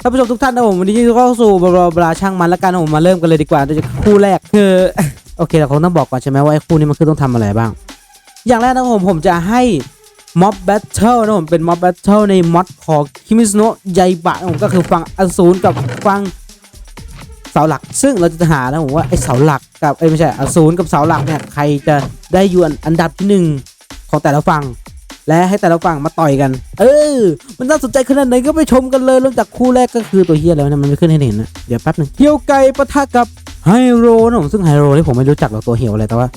ท่านผู้ชมทุกท่านนะผมวันนี้ก็เข้าสู่บลาบลาช่างมันแล้วกันผมมาเริ่มกันเลยดีกว่าโดยคู่แรกคือ โอเคเราคงต้องบอกก่อนใช่ไหมว่าไอ้คู่นี้มันคือต้องทำอะไรบ้าง อย่างแรกนะผมผมจะให้ม็อบแบทเทิลนะผมเป็นม็อบแบทเทิลในม็อดของคิมิสโนะไยบะนะผมก็คือฝั่งอสูรกับฝั่งเสาหลัก ซึ่งเราจะหานะผมว่าไอ้เสาหลักกับไอ้ไม่ใช่อสูรกับเสาหลักเนี่ยใครจะได้อยู่อันดับที่หนึ่งของแต่ละฝั่ง และให้แต่ละฝั่งมาต่อยกัน เออ มันน่าสนใจขนาดไหนก็ไปชมกันเลยเริ่มจากคู่แรกก็คือตัวเฮียแล้วนะมันไม่ขึ้นให้เห็นนะเดี๋ยวแป๊บหนึงเฮียวไก่ปะทะกับไฮโรนะผมซึ่งไฮโรนี่ผมไม่รู้จักหรอกตัวเหี่ยวอะไรแต่ว่า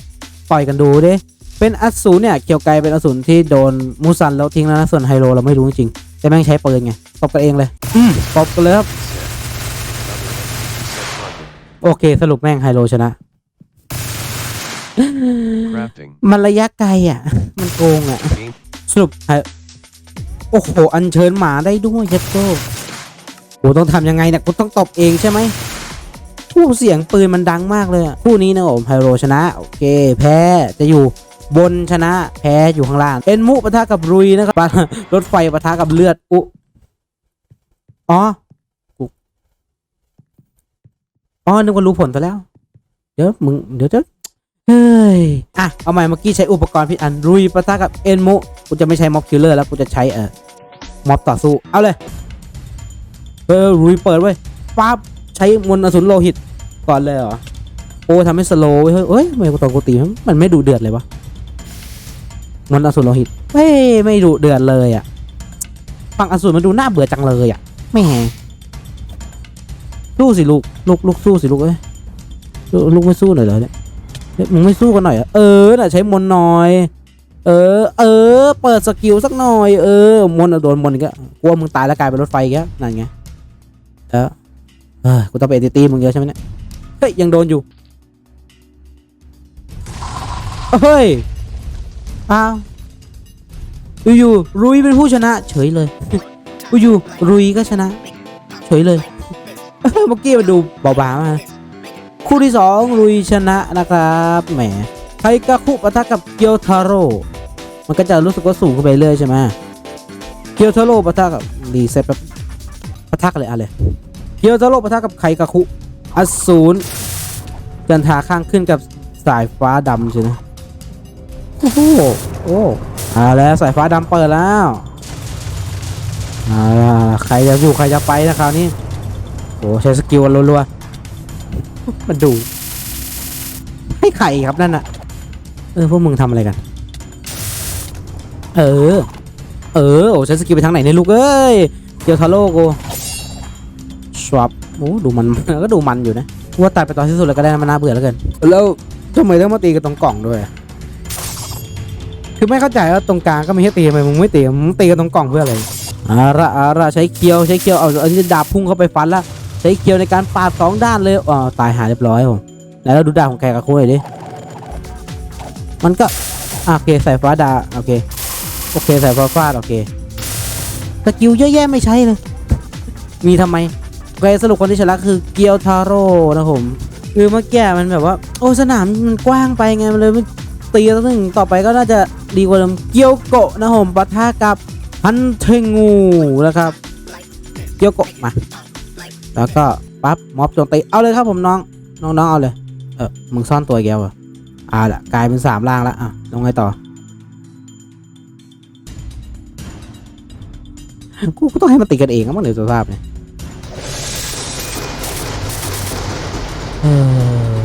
ต่อยกันดูดิเป็นอสูรเนี่ยเกียวไก่เป็นอสูรที่โดนมูซันแล้วทิ้งแล้วนะส่วนไฮโรเราไม่รู้จริงๆแต่แม่งใช้ปืนไงตบกันเองเลยอืมตบกันเลยครับโอเค สรุปแม่งไฮโรชนะ Crafting. มันระยะไกลอะ มันโกงอะ Game. สรุปโอ้โห อัญเชิญหมาได้ด้วยยัดโตกูต้องทำยังไงเนี่ยกูต้องตบเองใช่ไหมผู้เสียงปืนมันดังมากเลยคู่นี้นะผมไฮโรชนะ โอเค แพ้จะอยู่บนชนะ แพ้อยู่ข้างล่างเป็นมุปะทะกับรุยนะครับรถไฟปะทะกับเลือดอุอ๋ออ๋อนึกว่ารู้ผลซะแล้ว เดี๋ยวมึงเดี๋ยวเดี๋ยว เฮ้ย อะ เอาใหม่เมื่อกี้ใช้อุปกรณ์ผิดอันรุยปะทะกับเอ็นมุกูจะไม่ใช้ม็อบคิลเลอร์แล้วกูจะใช้เอ่อม็อบต่อสู้ เอาเลย เออรุยเปิดไว้ปั๊บใช้มนต์อสูรโลหิตก่อนเลยเหรอ โอ้ทำให้สโลว์เว้ยเฮ้ยเอ้ยทำไมกูตอนกูตีมันมันไม่ดูเดือดเลยวะมนต์อสูรโลหิตเฮ้ยไม่ดูเดือดเลยอะฝั่งอสูรมันดูน่าเบื่อจังเลยอะ ไม่แหงสู้สิลูกลูกลูกสู้สิลูกเอ้ยลูกลูกไม่สู้หน่อยเหรอเนี่ย เฮ้ยมึงไม่สู้กันหน่อยเหรอเออน่ะใช้มนต์หน่อย เออ เออ เปิดสกิลสักหน่อย เออ มนต์อะโดนมนต์อีก็กลัวมึงตายแล้วกลายเป็นรถไฟอีกแล้วนั่นไงเออเออกูต้องไปเอตีมึงเยอะใช่ไหมเนี่ย เฮ้ย ยังโดนอยู่ เฮ้ย อ้าว อยู่ๆรุยเป็นผู้ชนะ เฉยเลย อยู่ๆรุยก็ชนะ เฉยเลย เมื่อกี้มาดูเบาๆมา คู่ที่สองรุยชนะนะครับแหมไคกาคุปะทะกับเกียวทาโร่มันก็จะรู้สึกว่าสูงขึ้นไปเรื่อยใช่ไหมเกียวทาโร่ปะทะกับรีเซ็ตแบบปะทะเลยอะไรเกียวทาโร่ปะทะกับไคกาคุอสูรจันทาข้างขึ้นกับสายฟ้าดำใช่ไหมโอ้โหโอ้เอาแล้วสายฟ้าดำเปิดแล้วเอาล่ะใครจะอยู่ใครจะไปนะคราวนี้โอ้ใช้สกิลรัวๆ มันดู ให้ไข่ครับนั่นน่ะเออพวกมึงทำอะไรกัน เออ เออโอ้ใช้สกิลไปทางไหนเนี่ยลูกเอ้ยเกียวทาโร่กูชวับโอ้ดูมันก็ดูมันอยู่นะว่าตัดไปตอนที่สุดแล้วก็ได้มันน่าเบื่อแล้วเกินแล้วทำไมต้องมาตีกันตรงกล่องด้วย คือไม่เข้าใจว่าตรงกลางก็ไม่ให้ตีทำไมมึงไม่ตีมึงตีกันตรงกล่องเพื่ออะไรอาระอาระใช้เคียวใช้เคียวเอาเอาที่ดาบพุ่งเข้าไปฟันละ ใช้เคียวในการปาดสองด้านเลยอ๋อตายหาเรียบร้อยผมแล้วดูดาของแกกับโค้ยดิมันก็โอเคใสายฟ้าดาโอเคโอเคใสายฟ้าฟาดโอเคสกิลเยอะแยะไม่ใช้เลยมีทำไมโอเคสรุปคนที่ชนะคือเกียวทาโร่นะผมคือเมื่อกี้มันแบบว่า โอ้สนามมันกว้างไปไงมันเลยไม่ตีแล้วนึงต่อไปก็น่าจะดีกว่าเดิมเกียวโกะนะผมปะทะกับฮันเทงูนะครับเกียวโกะมา แล้วก็ปั๊บม็อบโจมตีเอาเลยครับผมน้องน้องๆเอาเลยเออมึงซ่อนตัวอีกแกวเหรออ่าละกลายเป็นสามล่างแล้วอะลงไงต่อกูก็ต้องให้มันติดกันเองอะมั้งเดี๋ยวสภาพเนี่ยเออ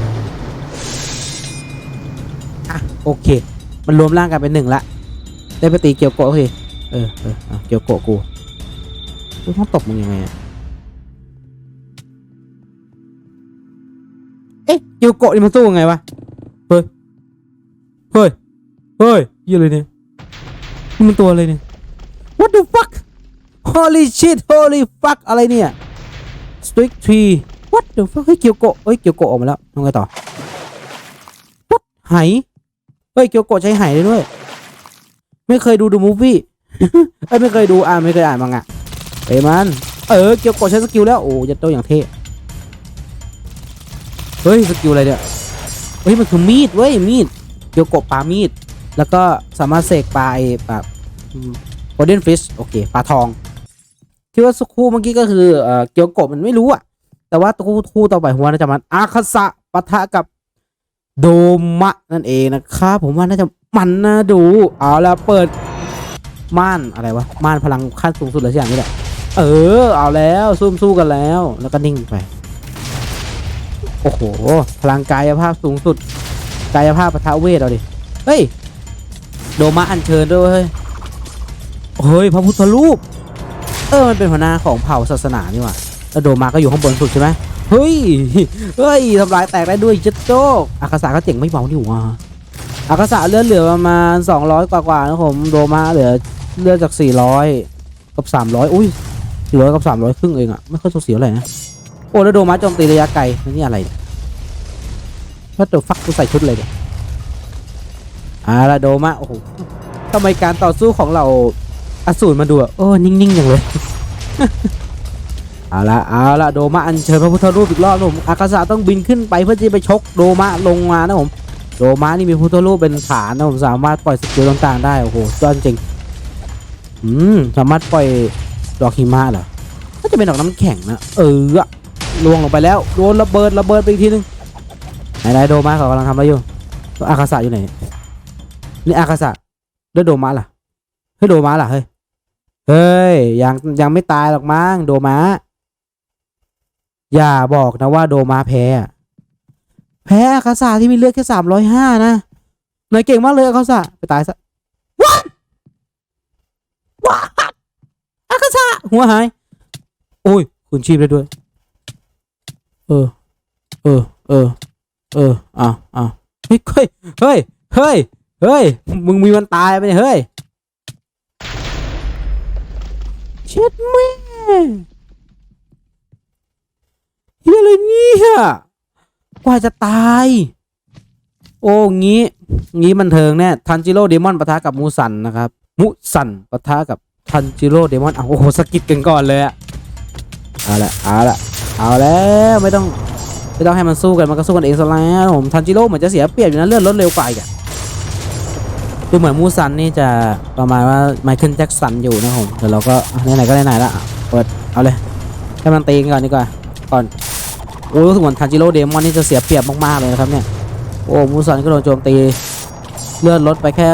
อะโอเค มันรวมร่างกันเป็นหนึ่งละ ได้ไปตีเกียวโกะโอเค เออเอออะเกียวโกะกูกูต้องตบมึงยังไงอะ เอ๊ะเกียวโกะนี่มันสู้ยังไงวะ เฮ้ย เฮ้ย เฮ้ยยี่อะไรเนี่ยนี่มันตัวอะไรเนี่ย What the fuck Holy shit Holy fuck อะไรเนี่ย Strict tree What the fuck เฮ้ยเกียวโกะเฮ้ยเกียวโกะออกมาแล้วทำไงต่อ What ไหเฮ้ยเกียวโกะใช้ไหได้ด้วย ไม่เคยดูดูมูฟวี่เอ้ยไม่เคยดูอ่านไม่เคยอ่านมังงะเอ้ยมัน เออเกียวโกะใช้สกิลแล้ว โอ้ยัดโตอย่างเท่ เฮ้ยสกิลอะไรเนี่ยเฮ้ยมันคือมีดเว้ยมีดเกียวกะปลามีด แล้วก็สามารถเสกปลาแบบโกลเด้นฟิชโอเคปลาทองคิดว่าคู่เมื่อกี้ก็คือเอ่อเกียวกะมันไม่รู้อะแต่ว่าคู่คู่ต่อไปผมว่าน่าจะมันอาคาสะปะทะกับโดมะนั่นเองนะครับผมว่าน่าจะมันนะดูเอาละเปิดม่านอะไรวะม่านพลังขั้นสูงสุดเลยสักอย่างนี่แหละเออเอาแล้วซุ่มสู้กันแล้ว แล้วก็นิ่งไป โอ้โห พลังกายภาพสูงสุด กายภาพปะทะเวทเอาดิ เฮ้ย โดมะอัญเชิญด้วยเฮ้ยเฮ้ยพระพุทธรูป เออ มันเป็นหัวหน้าของเผ่าศาสนานี่หว่าแล้วโดมาก็อยู่ข้างบนสุดใช่ไหมเฮ้ย เฮ้ยทำลายแตกได้ด้วยจ็ดโจกอากาศาก็เจ๋งไม่เบาดิว่ะอากาศาเลือดเหลือประมาณ200 กว่ากว่าๆนะผม โดมาเหลือเลือดจาก 400 กับ 300 อุ้ย400กับ 300 ครึ่งเองอะไม่ค่อยสูสีเท่าไรนะ โอ้แล้วโดมาโจมตีระยะไกลนี่อะไรเนี่ยว่าตัวฟักกูใส่ชุดเลยเนี่ยอ่าละโดมาโอ้โหทำไมการต่อสู้ของเราอสูรมาดูอะโอ้นิ่งๆอย่างเลยเอาละเอาละโดมาอัญเชิญพระพุทธรูปอีกรอบนะผมอากาศะต้องบินขึ้นไปเพื่อที่ไปชกโดมาลงมานะผมโดมานี่มีพุทธรูปเป็นฐานนะผมสามารถปล่อยสกิลต่างๆได้โอ้โหยอดจริงอืมสามารถปล่อยดอกหิมะเหรอน่าจะเป็นดอกน้ำแข็งนะเออ ล่วงลงไปแล้วโดนระเบิดระเบิดไปอีกทีนึงไหนๆโดมาเขากำลังทำอะไรอยู่อากาศะอยู่ไหนนี่อากาศะแล้วโดมาล่ะเฮ้ยโดมาล่ะเฮ้ยเฮ้ยยังยังไม่ตายหรอกมั้งโดมาอย่าบอกนะว่าโดมาแพ้แพ้อาคาสาที่มีเลือดแค่สามร้อยห้านะหน่อยเก่งมากเลยอาคาสาไปตายซะว้าว้าอาคาสาหัวหายโอ้ยคุณชีพได้ด้วย เออ เออ เออ เอออะอะเฮ้ยเฮ้ย เฮ้ย เฮ้ย เฮ้ย มึงมีวันตายไปเนี่ยเฮ้ยเช็ดแม่เฮียอะไรเนี่ยกว่าจะตาย โอ้งี้ งี้บันเทิงแน่ทันจิโร่เดมอนปะทะกับมูสันนะครับมุสันปะทะกับทันจิโร่เดมอนอ้าวโอ้โหสกิดกันก่อนเลยอะเอาละเอาละ เอาแล้วไม่ต้องไม่ต้องให้มันสู้กันมันก็สู้กันเองซะแล้วผมทันจิโร่เหมือนจะเสียเปรียบอยู่นะเลื่อนรถเร็วกว่าอีกะดูเหมือนมูซันนี่จะประมาณว่าไมเคิลแจ็คสันอยู่นะผมเดี๋ยวเราก็ไหนๆก็ไหนๆละเปิดเอาเลยให้มันตีกันก่อนดีกว่าก่อนโอ้รู้สึกเหมือนทันจิโร่เดมอนนี่จะเสียเปรียบมากๆเลยนะครับเนี่ยโอ้มูซันก็โดนโจมตีเลื่อนรถไปแค่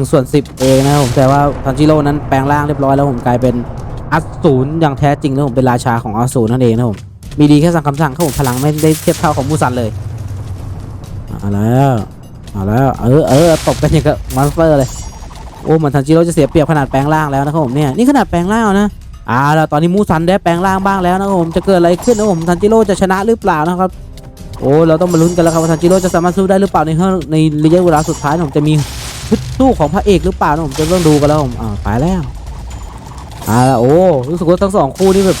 1ส่วน10 เองนะผมแต่ว่าทันจิโร่นั้นแปลงร่างเรียบร้อยแล้วผมกลายเป็นอัสูรอย่างแท้จริงนะผมเป็นราชาของอสูรนั่นเองนะผม มีดีแค่สั่งคำสั่งเขาผมพลังไม่ได้เทียบเท่าของมูซันเลยเอาแล้วเอาแล้วเออเออตบกันอย่างกับมอนสเตอร์เลยโอ้เหมือนทันจิโร่จะเสียเปรียบขนาดแปลงร่างแล้วนะครับผมเนี่ยนี่ขนาดแปลงร่างนะอ่าแล้วตอนนี้มูซันได้แปลงร่างบ้างแล้วนะครับผมจะเกิดอะไรขึ้นนะผมทันจิโร่จะชนะหรือเปล่านะครับโอ้เราต้องมาลุ้นกันแล้วครับว่าทันจิโร่จะสามารถสู้ได้หรือเปล่าในในระยะเวลาสุดท้ายผมจะมีฮึดสู้ของพระเอกหรือเปล่านะผมจะต้องดูกันแล้วผมอ่าไปแล้วอ่าโอ้รู้สึกว่าทั้งสองคู่นี่แบบ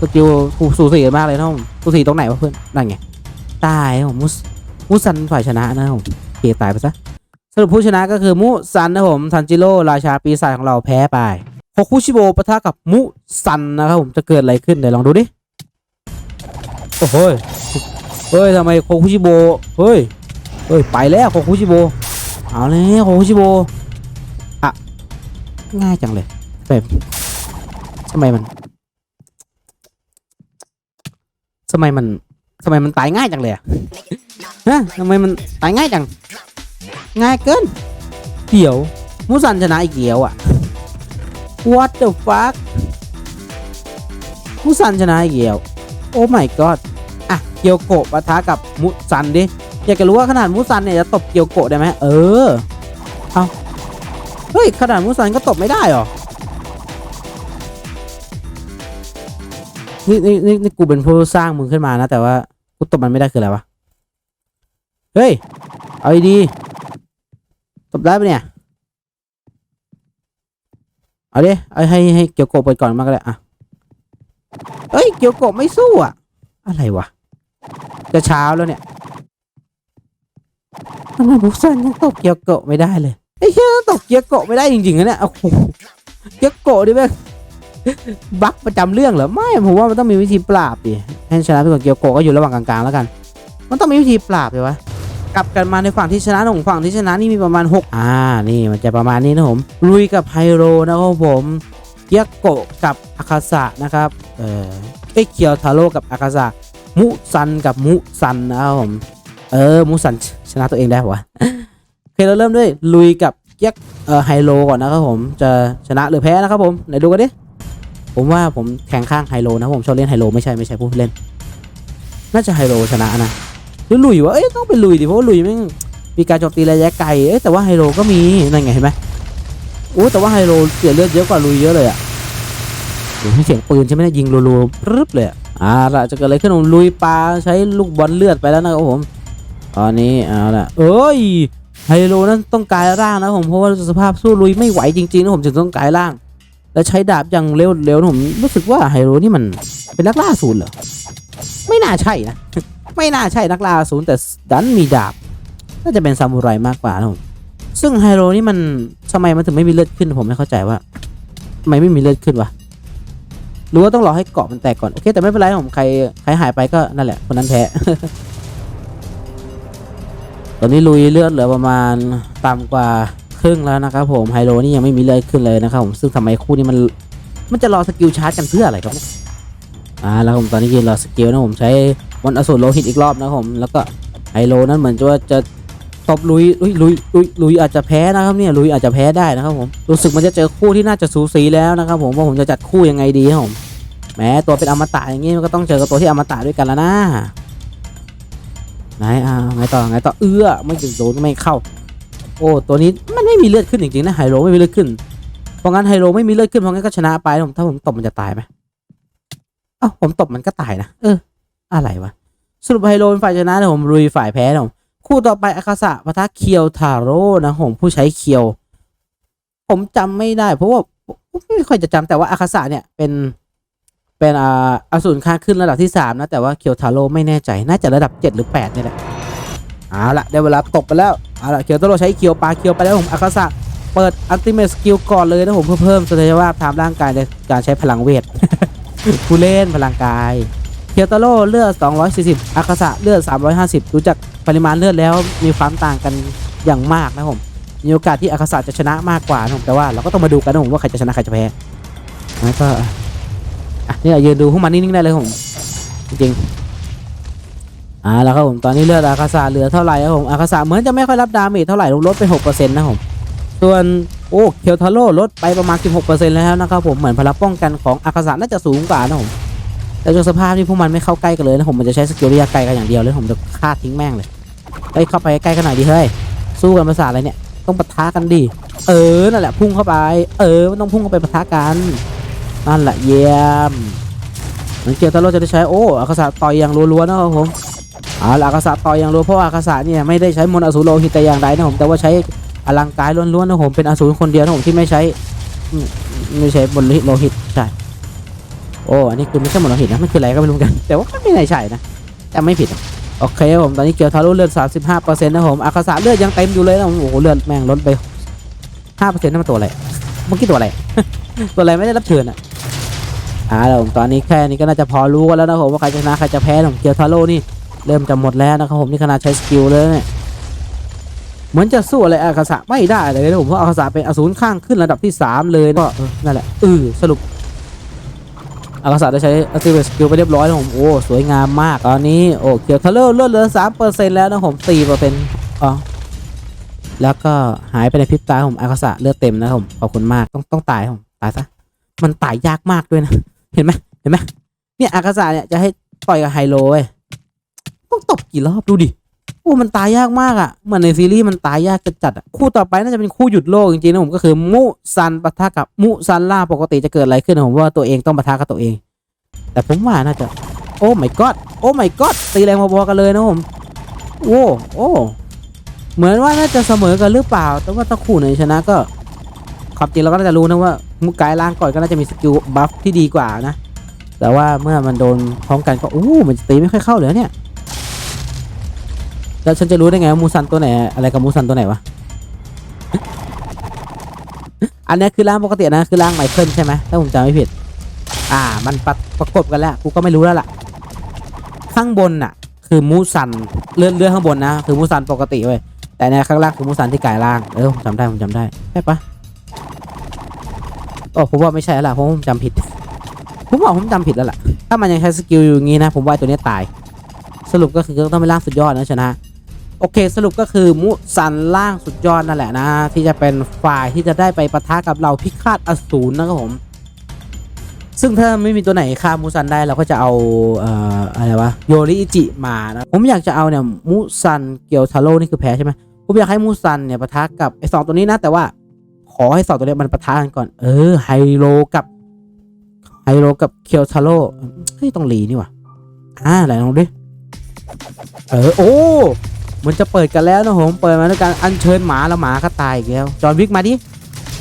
สกิลสูสีกันมากเลยนะผมสูสีตรงไหนวะเพื่อนนั่นไงตายผมมุสมุสันฝ่ายชนะนะครับผมเกตายไปซะสรุปผู้ชนะก็คือมุซันนะครับผมทันจิโร่ราชาปีศาจของเราแพ้ไปโคคุชิโบปะทะกับมุซันนะครับผมจะเกิดอะไรขึ้นเดี๋ยวลองดูดิโอ้โหยเฮ้ยทำไมโคคุชิโบเฮ้ยเฮ้ยไปแล้วโคคุชิโบเอาเลยโคคุชิโบอะง่ายจังเลยแบบทำไมมัน ทำไมมันทำไมมันตายง่ายจังเลยอะฮะทำไมมันตายง่ายจัง ง่ายเกิน เดี๋ยว มูซันชนะอีกเดียวอะ what the fuck มูซันชนะอีกเดียว โอ้ my god อะ เกียวโกะปะทะกับมูซันดิ อยากจะรู้ว่าขนาดมูซันเนี่ยจะตบเกียวโกะได้ไหมเออ เอาเฮ้ย ขนาดมูซันก็ตบไม่ได้หรอ นี่นี่นี่นี่กูเป็นผู้สร้างมึงขึ้นมานะ แต่ว่ากูตบมันไม่ได้คืออะไรวะ เฮ้ย เอาดีตบได้ปะเนี่ย เอาดิเอาให้ให้เกียวโกะเปิดก่อนมาก็ได้อะเฮ้ยเกียวโกะไม่สู้อะ อะไรวะ จะเช้าแล้วเนี่ยทำไมบุกซันยังตบเกียวโกะไม่ได้เลยไอ้เหี้ยตบเกียวโกะไม่ได้จริงๆนะเนี่ยโอ้โหเกียวโกะดิแม่ง บั๊กประจำเรื่องเหรอไม่ผมว่ามันต้องมีวิธีปราบดิให้ชนะไปก่อนเกียวโกก็อยู่ระหว่างกลางๆแล้วกัน มันต้องมีวิธีปราบเลยวะกลับกันมาในฝั่งที่ชนะของฝั่งที่ชนะนี่มีประมาณ 6 อ่า นี่มันจะประมาณนี้นะผมลุยกับไฮโรนะครับผมเกียโกะกับอาคาสะนะครับเออเอ้ยเคียวทาโร่กับอาคาสะมุซันกับมุซันนะครับผมเออมุซันชนะตัวเองได้ปะวะโอเคเราเริ่มด้วยลุยกับเกียกเอ่อไฮโลก่อนนะครับผมจะชนะหรือแพ้นะครับผมไหนดูกันดิ ผมว่าผมแข่งข้างไฮโลนะผมชอบเล่นไฮโลไม่ใช่ไม่ใช่ผู้เล่น น่าจะไฮโลชนะนะหรือลุยวะเอ้ยต้องเป็นลุยดิเพราะว่าลุยแม่งมีการโจมตีระยะไกลเอ้ยแต่ว่าไฮโลก็มีนั่นไงเห็นไหมโอ้แต่ว่าไฮโลเสียเลือดเยอะกว่าลุยเยอะเลยอะโอ้โหเสียงปืนใช่ไหมเนี่ยยิงรัวๆปึ๊บเลยอ่าละจะเกิดอะไรขึ้นผมลุยปลาใช้ลูกบอลเลือดไปแล้วนะครับผมตอนนี้เอาละเอ้ยไฮโลนั้นต้องกลายร่างนะผมเพราะว่าสภาพสู้ลุยไม่ไหวจริงๆนะผมจึงต้องกลายร่าง แล้วใช้ดาบอย่างเร็วเร็วนะผมรู้สึกว่าไฮโลนี่มันเป็นนักล่าศูนย์เหรอ ไม่น่าใช่นะ ไม่น่าใช่นักล่าศูนย์แต่ดันมีดาบ น่าจะเป็นซามูไรมากกว่านะผมซึ่งไฮโลนี่มันทำไมมันถึงไม่มีเลือดขึ้นผมไม่เข้าใจว่าทำไมไม่มีเลือดขึ้นวะหรือว่าต้องรอให้เกาะมันแตกก่อน โอเค แต่ไม่เป็นไรผมใครใครหายไปก็นั่นแหละคนนั้นแพ้ ตอนนี้ลุยเลือดเหลือประมาณต่ำกว่า ครึ่งแล้วนะครับผมไฮโลนี่ยังไม่มีเลือดขึ้นเลยนะครับผมซึ่งทำไมคู่นี้มันมันจะรอสกิลชาร์จกันเพื่ออะไรครับอ่าแล้วผมตอนนี้ยืนรอสกิลนะผมใช้มอนอสูรโลหิตอีกรอบนะครับผมแล้วก็ไฮโลนั้นเหมือนจะว่าจะตบลุยลุยลุยลุยลุยอาจจะแพ้นะครับเนี่ยลุยอาจจะแพ้ได้นะครับผมรู้สึกมันจะเจอคู่ที่น่าจะสูสีแล้วนะครับผมว่าผมจะจัดคู่ยังไงดีครับผมแหมตัวเป็นอมตะอย่างงี้มันก็ต้องเจอกับตัวที่อมตะด้วยกันแล้วนะไหนอ่าไงต่อไงต่อเอื้อไม่ถึงโดนไม่เข้า โอ้ตัวนี้มันไม่มีเลือดขึ้นจริงๆนะไฮโลไม่มีเลือดขึ้น เพราะงั้นไฮโลไม่มีเลือดขึ้นเพราะงั้นก็ชนะไปผมถ้าผมตบมันจะตายไหมเอ้าผมตบมันก็ตายนะเออ อะไรวะสรุปไฮโลเป็นฝ่ายชนะนะผมลุยฝ่ายแพ้นะผมคู่ต่อไปอาคาสะปะทะเคียวทาโร่นะผมผู้ใช้เคียว ผมจำไม่ได้ เพราะว่าไม่ค่อยจะจำแต่ว่าอาคาสะเนี่ยเป็นเป็นอ่าอสูรค่าขึ้นระดับที่สามนะ แต่ว่าเคียวทาโร่ไม่แน่ใจ น่าจะระดับเจ็ดหรือแปดนี่แหละ เอาละได้เวลาตกไปแล้วเอาละเคียวทาโรใช้เคียวปลาเคียวไปแล้วผมอาคาสะเปิดอัลติเมทสกิลก่อนเลยนะผมเพื่อเพิ่มศักยภาพทางร่างกายในการใช้พลังเวทผู้เล่นพลังกาย เคียวทาโร่เลือด 240อาคาสะเลือด 350ดูจากปริมาณเลือดแล้วมีความต่างกันอย่างมากนะผมมีโอกาสที่อาคาสะจะชนะมากกว่านะผมแต่ว่าเราก็ต้องมาดูกันนะผมว่าใครจะชนะใครจะแพ้แล้วก็อะนี่ยืนดูพวกมันนิ่งๆได้เลยผมจริง อ่าแล้วครับผมตอนนี้เลือดอาคาซาเหลือเท่าไหร่ครับผมอาคาซาเหมือนจะไม่ค่อยรับดาเมจเท่าไหร่ลดไป6%นะครับผมส่วนโอ้เคียวทาโร่ลดไปประมาณ 16%แล้วนะครับผมเหมือนพลังป้องกันของอาคาซาน่าจะสูงกว่านะผมแต่จากสภาพที่พวกมันไม่เข้าใกล้กันเลยนะผมมันจะใช้สกิลระยะไกลกันอย่างเดียวเลยผมจะฆ่าทิ้งแม่งเลยไปเข้าไปใกล้กันหน่อยดิเฮ้ยสู้กันภาษาอะไรเนี่ยต้องปะทะกันดิเออนั่นแหละพุ่งเข้าไป เออมันต้องพุ่งเข้าไปปะทะกันนั่นแหละเยี่ยมเหมือนเกียวตาโร่จะได้ใช้โอ้อาคาสะต่อยอย่างรัวๆนะครับผม เอาละอาคาสะต่อยอย่างรัวเพราะว่าอาคาสะเนี่ยไม่ได้ใช้มนต์อสูรโลหิตแต่อย่างใดนะผมแต่ว่าใช้อลังกายล้วนๆนะผมเป็นอสูรคนเดียวนะผมที่ไม่ใช้ไม่ใช้มนต์โลหิตใช่โอ้อันนี้คือไม่ใช่มนต์โลหิตนะมันคืออะไรก็ไม่รู้กัน แต่ว่าก็ไม่น่าใช่นะแต่ไม่ผิดโอเคครับผมตอนนี้เกียวทาโร่เลือด35%นะผมอาคาสะเลือดยังเต็มอยู่เลยนะผมโอ้โหเลือดแม่งลดไป5%นั่นมันตัวอะไรเมื่อกี้ตัวอะไรตัวอะไรไม่ได้รับเชิญอะอ่าผมตอนนี้แค่นี้ก็น่าจะพอรู้กันแล้วนะผมว่าใครจะชนะใครจะแพ้ผมเกียวทาโร่นี่ เริ่มจะหมดแล้วนะครับผมนี่ขนาดใช้สกิลเลยเนี่ยเหมือนจะสู้อะไรอาคาสะไม่ได้เลยนะผมเพราะอาคาสะเป็นอสูรข้างขึ้นระดับที่สามเลยก็นั่นแหละเออสรุปอาคาสะได้ใช้อัลติเมทสกิลไปเรียบร้อยแล้วผมโอ้สวยงามมากตอนนี้โอ้เกียวทาโร่เลือดเหลือสามเปอร์เซ็นต์แล้วนะผมสี่เปอร์เซ็นต์อ๋อแล้วก็หายไปในพริบตาผมอาคาสะเลือดเต็มนะผมขอบคุณมากต้องต้องตายผมตายซะมันตายยากมากด้วยนะเห็นไหมเห็นไหมเนี่ยอากาศาเนี่ยจะให้ต่อยกับไฮโลเว้ย ต้องตบกี่รอบดูดิโอ้มันตายยากมากอะ่ะเหมือนในซีรีส์มันตายยากจัดๆอะคู่ต่อไปน่าจะเป็นคู่หยุดโลกจริงๆนะผมก็คือมุซันปะทะกับมุซันล่าปกติจะเกิดอะไรขึ้นนะผมว่าตัวเองต้องปะทะกับตัวเอง แต่ผมว่าน่าจะ โอ้ my god โอ้ my god ตีแรงพอๆกันเลยนะผมโอ้โอ้เหมือนว่าน่าจะเสมอกันหรือเปล่า แต่ว่าถ้าคู่ไหนชนะก็ความจริงเราก็น่าจะรู้นะว่ามุกกายล่างก่อนก็น่าจะมีสกิลบัฟที่ดีกว่านะ แต่ว่าเมื่อมันโดนพร้อมกันก็อู้มันตีไม่ค่อยเข้าเลยเนี่ย แล้วฉันจะรู้ได้ไงว่ามูซันตัวไหน อะไรกับมูซันตัวไหนวะ อันนี้คือร่างปกตินะ คือร่างไมเคิลใช่ไหมถ้าผมจำไม่ผิด อ่า มันประประกบกันแล้ว กูก็ไม่รู้แล้วล่ะ ข้างบนน่ะ คือมูซัน เลื่อนเลื่อนข้างบนนะ คือมูซันปกติเว้ย แต่ในข้างล่างคือมูซันที่กลายร่าง เออผมจำได้ ผมจำได้ใช่ปะโอ้ผมว่าไม่ใช่แล้วล่ะเพราะผมจำผิด ผมบอกผมจำผิดแล้วล่ะ ถ้ามันยังใช้สกิลอยู่งี้นะ ผมว่าตัวนี้ตาย สรุปก็คือต้องเป็นร่างสุดยอดนะชนะ โอเคสรุปก็คือมุซันล่างสุดยอดนั่นแหละนะที่จะเป็นฝ่ายที่จะได้ไปปะทะกับเราพิฆาตอสูรนะครับผม ซึ่งถ้าไม่มีตัวไหนฆ่ามูซันได้เราก็จะเอาเอ่ออะไรวะโยริอิจิมานะผมอยากจะเอาเนี่ยมูซันเกียวทาโร่นี่คือแพ้ใช่ไหมผมอยากให้มูซันเนี่ยปะทะกับไอสองตัวนี้นะแต่ว่าขอให้สองตัวนี้มันปะทะกันก่อนเออไฮโลกับไฮโลกับเคียวทาโร่เฮ้ยต้องหลีนี่วะอ่าไหนลองดิเออโอ้ มันจะเปิดกันแล้วนะผมเปิดมาด้วยการอัญเชิญหมาแล้วหมาก็ตายอีกแล้วจอห์นวิกมาดิ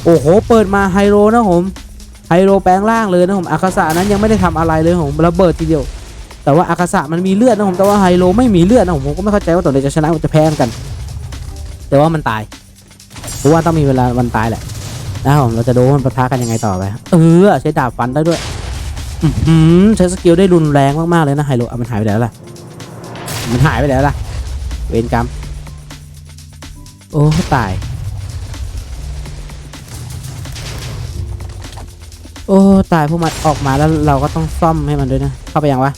โอ้โหเปิดมาไฮโลนะผมไฮโรแปลงร่างเลยนะผมอาคาสะนั้นยังไม่ได้ทำอะไรเลยผมระเบิดทีเดียว แต่ว่าอาคาสะมันมีเลือดนะผมแต่ว่าไฮโรไม่มีเลือดนะผมผมก็ไม่เข้าใจว่าตัวไหนจะชนะมันจะแพ้กัน แต่ว่ามันตายเพราะว่าต้องมีเวลาวันตายแหละนะผมเราจะดูมันปะทะกันยังไงต่อไปเออใช้ดาบฟันได้ด้วยอืใช้สกิลได้รุนแรงมากๆเลยนะไฮโรอะมันหายไปแล้วล่ะมันหายไปแล้วล่ะ เวรกรรม โอ้ตาย โอ้ตายพวกมันออกมาแล้วเราก็ต้องซ่อมให้มันด้วยนะ เข้าไปยังวะ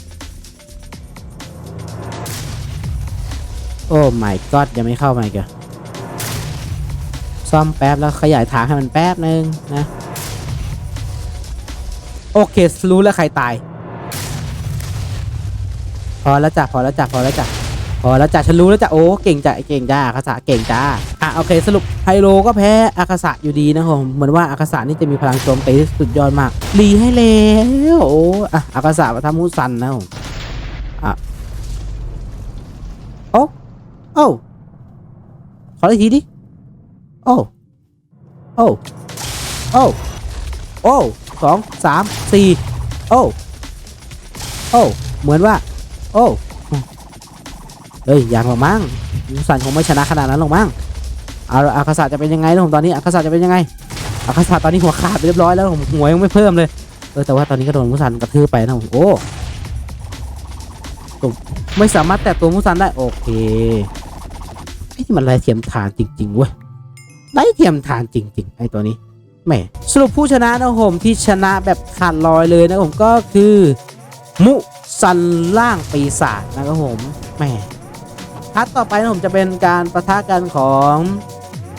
โอ้ my god ยังไม่เข้ามาอีกเหรอซ่อมแป๊บแล้วขยายทางให้มันแป๊บนึงนะ โอเครู้แล้วใครตาย พอแล้วจ้ะพอแล้วจ้ะพอแล้วจ้ะ พอแล้วจ้ะฉันรู้แล้วจ้ะโอ้เก่งจ้ะเก่งจ้าอาคาสะเก่งจ้าอะโอเคสรุปไฮโลก็แพ้อาคาสะอยู่ดีนะครับผมเหมือนว่าอาคาสะนี่จะมีพลังโจมตีสุดยอดมากรีให้แล้วโอ้อะอาคาสะมาทำมูซันนะผมอะโอ้โอ้ขออีกทีดิโอ้โอ้โอ้โอ้สองสามสี่โอ้โอ้เหมือนว่า โอ้ เฮ้ยอย่างหรอกมั้งมูซันคงไม่ชนะขนาดนั้นหรอกมั้งเอาอาคาสะจะเป็นยังไงนะผมตอนนี้อาคาสะจะเป็นยังไงอาคาสะตอนนี้หัวขาดไปเรียบร้อยแล้วผมหัวยังไม่เพิ่มเลยเออแต่ว่าตอนนี้ก็โดนมูซันกระทืบไปนะผมโอ้ผมไม่สามารถแตะตัวมูซันได้โอเคไอ้ที่มันไรเทียมทานจริงๆเว้ยไรเทียมทานจริง ๆ ไอ้ตัวนี้แหมสรุปผู้ชนะนะผมที่ชนะแบบขาดลอยเลยนะผมก็คือ มุซันล่างปีศาจนะครับผมแหม พาร์ทต่อไปนะผมจะเป็นการประทะกันของ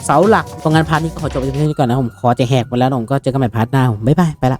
เสาหลักตรงงานพาร์ทนี้ก็ขอจบไปเพียงเท่านี้ก่อนนะผมขอจะแหกไปแล้วผมก็เจอกันใหม่พาร์ทหน้าผมบ๊ายบายไปละ